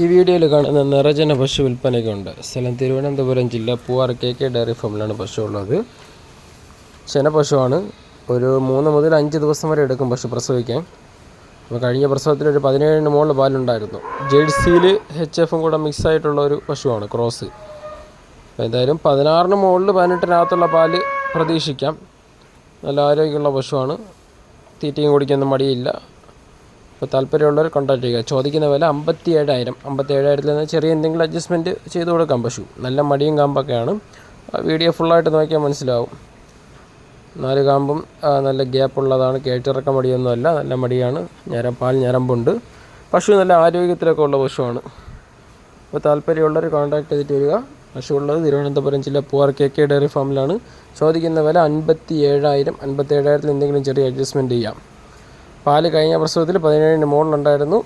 ഈ വീഡിയോയിൽ കാണുന്ന നിറജന പശു വിൽപ്പനയ്ക്കുണ്ട്. സ്ഥലം തിരുവനന്തപുരം ജില്ല പൂവാർ കെ കെ ഡയറി ഫാമിലാണ് പശു ഉള്ളത്. ചെന പശുവാണ്. ഒരു മൂന്ന് മുതൽ അഞ്ച് ദിവസം വരെ എടുക്കും പശു പ്രസവിക്കാൻ. അപ്പോൾ കഴിഞ്ഞ പ്രസവത്തിൽ ഒരു പതിനേഴിന് മുകളിൽ പാലുണ്ടായിരുന്നു. ജേഴ്സിയിൽ എച്ച് എഫും കൂടെ മിക്സ് ആയിട്ടുള്ള ഒരു പശുവാണ് ക്രോസ്. അപ്പോൾ എന്തായാലും പതിനാറിന് മുകളിൽ പതിനെട്ടിനകത്തുള്ള പാൽ പ്രതീക്ഷിക്കാം. നല്ല ആരോഗ്യമുള്ള പശുവാണ്. തീറ്റയും കുടിക്കൊന്നും മടിയില്ല. അപ്പോൾ താല്പര്യമുള്ളവർ കോൺടാക്ട് ചെയ്യുക. ചോദിക്കുന്ന വില അമ്പത്തി ഏഴായിരം അമ്പത്തി ഏഴായിരത്തിൽ നിന്ന് ചെറിയ എന്തെങ്കിലും അഡ്ജസ്റ്റ്മെന്റ് ചെയ്ത് കൊടുക്കാം പശു. നല്ല മടിയും കാമ്പൊക്കെയാണ്. വീഡിയോ ഫുള്ളായിട്ട് നോക്കിയാൽ മനസ്സിലാവും. നാല് കാമ്പും നല്ല ഗ്യാപ്പ് ഉള്ളതാണ്. കയറ്റിറക്ക മടിയൊന്നുമല്ല. നല്ല മടിയാണ്. ഞരം പാൽ ഞരമ്പുണ്ട്. പശു നല്ല ആരോഗ്യത്തിലൊക്കെ ഉള്ള പശുവാണ്. അപ്പോൾ താല്പര്യമുള്ളവർ കോൺടാക്ട് ചെയ്തിട്ട് വരിക. പശു ഉള്ളത് തിരുവനന്തപുരം ജില്ല പൂവാർ കെ കെ ഡയറി ഫാമിലാണ്. ചോദിക്കുന്ന വില അൻപത്തി ഏഴായിരം അൻപത്തി ഏഴായിരത്തിൽ എന്തെങ്കിലും ചെറിയ അഡ്ജസ്റ്റ്മെന്റ് ചെയ്യാം. പാൽ കഴിഞ്ഞ പ്രസവത്തിൽ പതിനേഴിന് മുകളിലുണ്ടായിരുന്നു.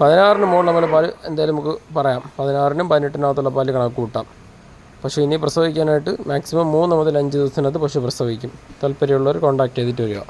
പതിനാറിന് മുകളിൽ നമ്മൾ പാൽ എന്തായാലും നമുക്ക് പറയാം. പതിനാറിനും പതിനെട്ടിനകത്തുള്ള പാൽ കണക്ക് കൂട്ടാം. പക്ഷേ ഇനി പ്രസവിക്കാനായിട്ട് മാക്സിമം മൂന്ന് മുതൽ അഞ്ച് ദിവസത്തിനകത്ത് പശു പ്രസവിക്കും. താല്പര്യമുള്ളവർ കോൺടാക്ട് ചെയ്തിട്ട് വരിക.